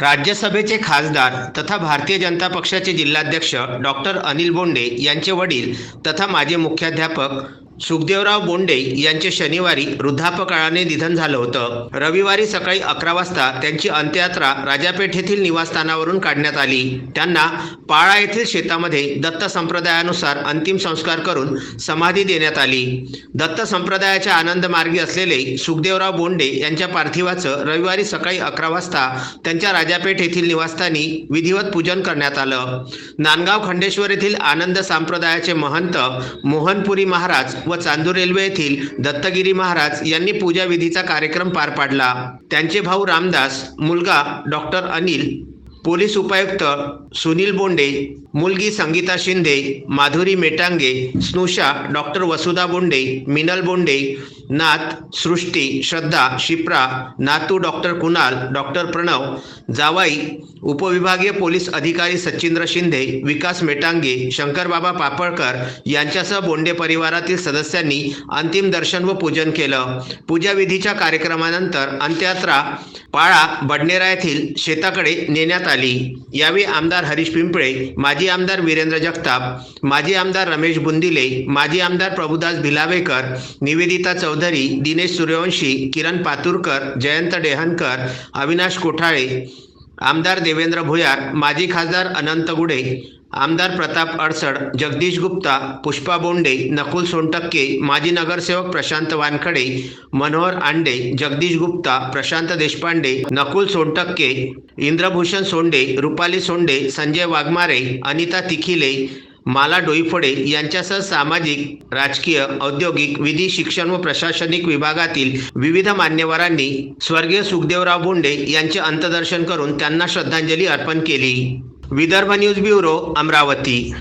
राज्यसभेचे खासदार तथा भारतीय जनता पक्षाचे जिल्हाध्यक्ष डॉक्टर अनिल बोंडे यांचे वडील तथा माजी मुख्याध्यापक सुखदेवराव बोंडे यांचे शनिवारी वृद्धापकाळाने निधन झालं होतं. रविवारी सकाळी अकरा वाजता त्यांची अंत्ययात्रा राजापेठ येथील निवासस्थानावरून काढण्यात आली. त्यांना पाळा येथील शेतामध्ये दत्त संप्रदायानुसार अंतिम संस्कार करून समाधी देण्यात आली. दत्त संप्रदायाच्या आनंद मार्गी असलेले सुखदेवराव बोंडे यांच्या पार्थिवाचं रविवारी सकाळी अकरा वाजता त्यांच्या राजापेठ येथील निवासस्थानी विधिवत पूजन करण्यात आलं. नांदगाव खंडेश्वर येथील आनंद संप्रदायाचे महंत मोहनपुरी महाराज व चांदूर रेल्वे येथील दत्तगिरी महाराज यांनी पूजा विधीचा कार्यक्रम पार पाडला. त्यांचे भाऊ रामदास मुलगा डॉक्टर अनिल पोलीस उपायुक्त सुनील बोंडे मुलगी संगीता शिंदे माधुरी मेटांगे स्नुषा डॉक्टर वसुधा बोंडे मिनल बोंडे नाथ सृष्टी श्रद्धा शिप्रा नातू डॉक्टर कुणाल डॉक्टर प्रणव जावाई उपविभागीय पोलीस अधिकारी सचिंद्र शिंदे विकास मेटांगे शंकरबाबा पापळकर यांच्यासह बोंडे परिवारातील सदस्यांनी अंतिम दर्शन व पूजन केलं. पूजाविधीच्या कार्यक्रमानंतर अंत्ययात्रा पाळा बडनेरा येथील शेताकडे नेण्यात आली. यावेळी आमदार हरीश पिंपळे माजी आमदार वीरेंद्र जगताप माजी आमदार रमेश बुंदिले माजी आमदार प्रभुदास भिलावेकर निवेदिता चौधरी दिनेश सूर्यवंशी किरण पातुरकर जयंत डेहनकर अविनाश कोठाळे आमदार देवेंद्र भुयार माजी खासदार अनंत गुडे आमदार प्रताप अडसड जगदीश गुप्ता पुष्पा बोंडे नकुल सोनटक्के माजी नगरसेवक प्रशांत वानखडे मनोहर आंडे जगदीश गुप्ता प्रशांत देशपांडे नकुल सोनटक्के इंद्रभूषण सोंडे रुपाली सोंडे संजय वाघमारे अनिता तिखिले माला डोईफोडे यांच्यासह सामाजिक राजकीय औद्योगिक विधी शिक्षण व प्रशासनिक विभागातील विविध मान्यवरांनी स्वर्गीय सुखदेवराव बोंडे यांचे अंतदर्शन करून त्यांना श्रद्धांजली अर्पण केली. Vidarbha news bureau Amravati.